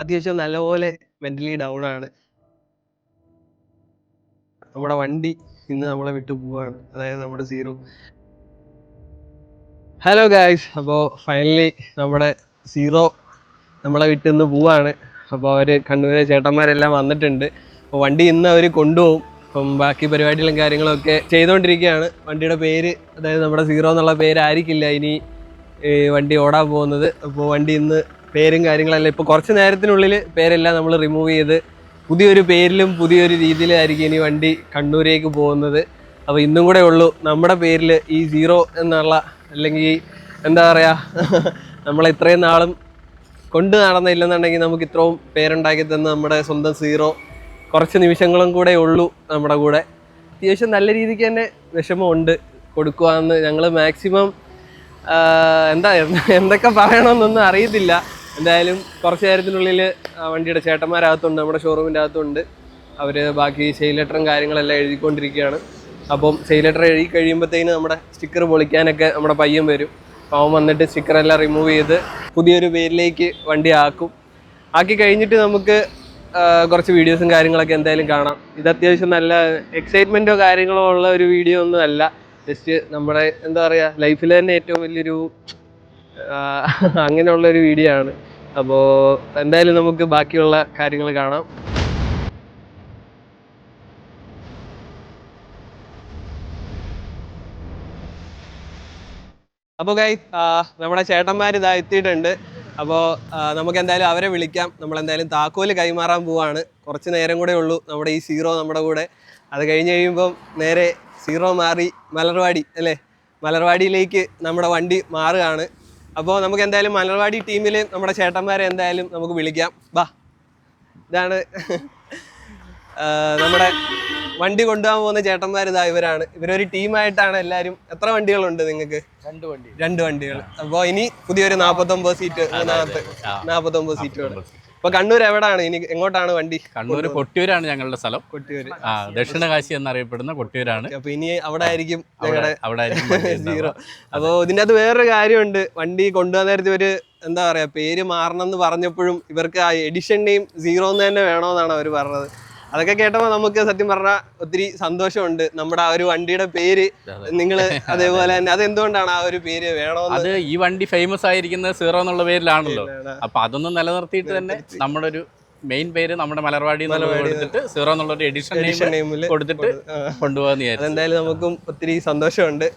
അത്യാവശ്യം നല്ലപോലെ mentally down ആണ്. നമ്മുടെ വണ്ടി ഇന്ന് നമ്മളെ വിട്ടു പോവാണ്. അതായത് നമ്മുടെ സീറോ. ഹലോ ഗായ്സ് അപ്പോൾ ഫൈനലി നമ്മുടെ സീറോ നമ്മളെ വിട്ടു ഇന്ന് പോവാണ്. അപ്പോൾ അവർ കണ്ണൂരെ ചേട്ടന്മാരെല്ലാം വന്നിട്ടുണ്ട്. അപ്പോൾ വണ്ടി ഇന്ന് അവർ കൊണ്ടുപോകും. അപ്പം ബാക്കി പരിപാടികളും കാര്യങ്ങളൊക്കെ ചെയ്തുകൊണ്ടിരിക്കുകയാണ് വണ്ടിയുടെ പേര് അതായത് നമ്മുടെ സീറോ എന്നുള്ള പേരായിരിക്കില്ല ഇനി വണ്ടി ഓടാൻ പോകുന്നത്. അപ്പോൾ വണ്ടി ഇന്ന് പേരും കാര്യങ്ങളെല്ലാം ഇപ്പോൾ കുറച്ച് നേരത്തിനുള്ളിൽ പേരെല്ലാം നമ്മൾ റിമൂവ് ചെയ്ത് പുതിയൊരു പേരിലും പുതിയൊരു രീതിയിലായിരിക്കും ഇനി വണ്ടി കണ്ണൂരേക്ക് പോകുന്നത്. അപ്പോൾ ഇന്നും കൂടെ ഉള്ളൂ. നമ്മുടെ പേരിൽ ഈ സീറോ എന്നുള്ള അല്ലെങ്കിൽ എന്താ പറയുക നമ്മൾ ഇത്രയും നാളും കൊണ്ട് നടന്നില്ലെന്നുണ്ടെങ്കിൽ നമുക്ക് ഇത്രയും പേരുണ്ടാക്കി തന്ന നമ്മുടെ സ്വന്തം സീറോ കുറച്ച് നിമിഷങ്ങളും കൂടെ ഉള്ളൂ നമ്മുടെ കൂടെ. അത്യാവശ്യം നല്ല രീതിക്ക് തന്നെ വിഷമമുണ്ട് കൊടുക്കുകയെന്ന് ഞങ്ങൾ മാക്സിമം എന്താ എന്തൊക്കെ പറയണമെന്നൊന്നും അറിയത്തില്ല. എന്തായാലും കുറച്ച് നേരത്തിനുള്ളിൽ വണ്ടിയുടെ ചേട്ടന്മാരകത്തുണ്ട് നമ്മുടെ ഷോറൂമിന്റെ അകത്തുണ്ട്. അവർ ബാക്കി സെയിൽ ലെറ്ററും കാര്യങ്ങളെല്ലാം എഴുതിക്കൊണ്ടിരിക്കുകയാണ്. അപ്പം സെയിൽ ലെറ്റർ എഴുതി കഴിയുമ്പോഴത്തേന് നമ്മുടെ സ്റ്റിക്കർ പൊളിക്കാനൊക്കെ നമ്മുടെ പയ്യൻ വരും. അവൻ വന്നിട്ട് സ്റ്റിക്കറെല്ലാം റിമൂവ് ചെയ്ത് പുതിയൊരു പേരിലേക്ക് വണ്ടി ആക്കും. ആക്കി കഴിഞ്ഞിട്ട് നമുക്ക് കുറച്ച് വീഡിയോസും കാര്യങ്ങളൊക്കെ എന്തായാലും കാണാം. ഇത് അത്യാവശ്യം നല്ല എക്സൈറ്റ്മെന്റോ കാര്യങ്ങളോ ഉള്ള ഒരു വീഡിയോ ഒന്നും അല്ല. ജസ്റ്റ് നമ്മുടെ എന്താ പറയുക ലൈഫിൽ തന്നെ ഏറ്റവും വലിയൊരു അങ്ങനെയുള്ളൊരു വീഡിയോ ആണ്. അപ്പോൾ എന്തായാലും നമുക്ക് ബാക്കിയുള്ള കാര്യങ്ങൾ കാണാം. അപ്പോൾ ഗൈ നമ്മുടെ ചേട്ടന്മാർ ഇതാ എത്തിയിട്ടുണ്ട്. അപ്പോൾ നമുക്ക് എന്തായാലും അവരെ വിളിക്കാം. നമ്മൾ എന്തായാലും താക്കോൽ കൈമാറാൻ പോവാണ്. കുറച്ച് നേരം കൂടെ ഉള്ളൂ നമ്മുടെ ഈ സീറോ നമ്മുടെ കൂടെ. അത് കഴിഞ്ഞ് കഴിയുമ്പം നേരെ സീറോ മാറി മലർവാടി അല്ലേ? മലർവാടിയിലേക്ക് നമ്മുടെ വണ്ടി മാറുകയാണ്. അപ്പോൾ നമുക്ക് എന്തായാലും മലർവാടി ടീമിൽ നമ്മുടെ ചേട്ടന്മാരെ എന്തായാലും നമുക്ക് വിളിക്കാം. ബാ. ഇതാണ് നമ്മുടെ വണ്ടി കൊണ്ടുപോകാൻ പോകുന്ന ചേട്ടന്മാർ ഇതാ ഇവരാണ്. ഇവരൊരു ടീമായിട്ടാണ് എല്ലാവരും എത്ര വണ്ടികളുണ്ട് നിങ്ങൾക്ക്? രണ്ട് വണ്ടി. രണ്ട് വണ്ടികൾ. അപ്പോൾ ഇനി പുതിയൊരു നാൽപ്പത്തൊമ്പത് സീറ്റ് നാൽപ്പത്തൊമ്പത് സീറ്റുകൾ അപ്പൊ കണ്ണൂർ എവിടാണ്? ഇനി എങ്ങോട്ടാണ് വണ്ടി? കണ്ണൂർ കൊട്ടിയൂരാണ് ഞങ്ങളുടെ സ്ഥലം. കൊട്ടിയൂര്. ആ ദക്ഷിണകാശി എന്നറിയപ്പെടുന്ന കൊട്ടിയൂരാണ്. അപ്പൊ ഇനി അവിടെ ആയിരിക്കും ഞങ്ങളുടെ അവിടെ സീറോ അപ്പോൾ ഇതിന്റെ അകത്ത് വേറൊരു കാര്യമുണ്ട്. വണ്ടി കൊണ്ടുവന്ന നേരത്തെ ഒരു എന്താ പറയാ പേര് മാറണം എന്ന് പറഞ്ഞപ്പോഴും ഇവർക്ക് ആ എഡിഷൻ നെയിം സീറോ എന്ന് തന്നെ വേണമെന്നാണ് അവർ പറഞ്ഞത്. അതൊക്കെ കേട്ടപ്പോൾ നമുക്ക് സത്യം പറഞ്ഞാൽ ഒത്തിരി സന്തോഷമുണ്ട്. നമ്മുടെ ആ ഒരു വണ്ടിയുടെ പേര് നിങ്ങൾ നിങ്ങൾ അതേപോലെ തന്നെ അതെന്തുകൊണ്ടാണ് ആ ഒരു പേര് വേണോ അത് ഈ വണ്ടി ഫേമസ് ആയിരിക്കുന്നത് സീറോ എന്നുള്ള പേരിലാണല്ലോ. അപ്പൊ അതൊന്നും നിലനിർത്തിയിട്ട് തന്നെ നമ്മുടെ ഒരു മെയിൻ പേര് നമ്മുടെ മലർവാടി കൊടുത്തിട്ട് സീറോ എന്നുള്ള ഒരു എഡിഷൻ നെയിമിൽ കൊടുത്തിട്ട് കൊണ്ടുപോകാന്ന് എന്തായാലും അതെന്തായാലും നമുക്കും ഒത്തിരി സന്തോഷമുണ്ട്.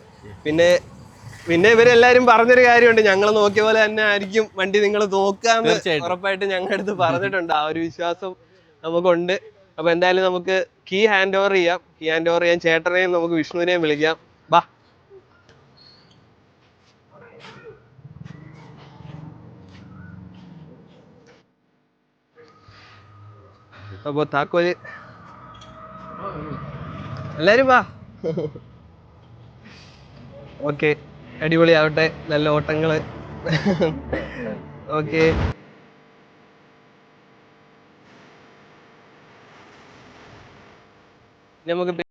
പിന്നെ പിന്നെ ഇവരെല്ലാരും പറഞ്ഞൊരു കാര്യമുണ്ട്. ഞങ്ങൾ നോക്കിയ പോലെ തന്നെ ആയിരിക്കും വണ്ടി നിങ്ങൾ നോക്കാന്ന്. ഉറപ്പായിട്ട് ഞങ്ങളുടെ അടുത്ത് പറഞ്ഞിട്ടുണ്ട്. ആ ഒരു വിശ്വാസം നമുക്കുണ്ട്. അപ്പൊ എന്തായാലും നമുക്ക് കീ ഹാൻഡ് ഓവർ ചെയ്യാം. കീ ഹാൻഡ് ഓവർ ചെയ്യാൻ ചേട്ടനെയും നമുക്ക് വിഷ്ണുവിനെയും വിളിക്കാം. ബാ. അപ്പൊ താക്കോൽ. എല്ലാരും വാ. ഓക്കെ അടിപൊളിയാവട്ടെ. നല്ല ഓട്ടങ്ങൾ. ഓക്കെ നമുക്ക് പി- നമുക്ക്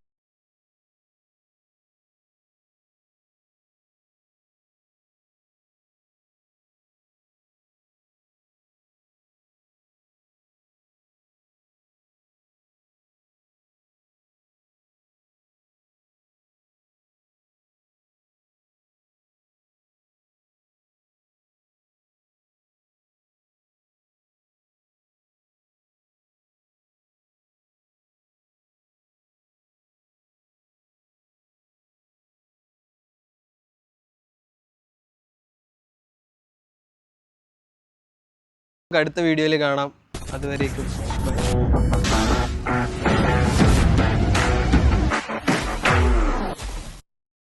അടുത്ത വീഡിയോയിൽ കാണാം. അതുവരേക്കും.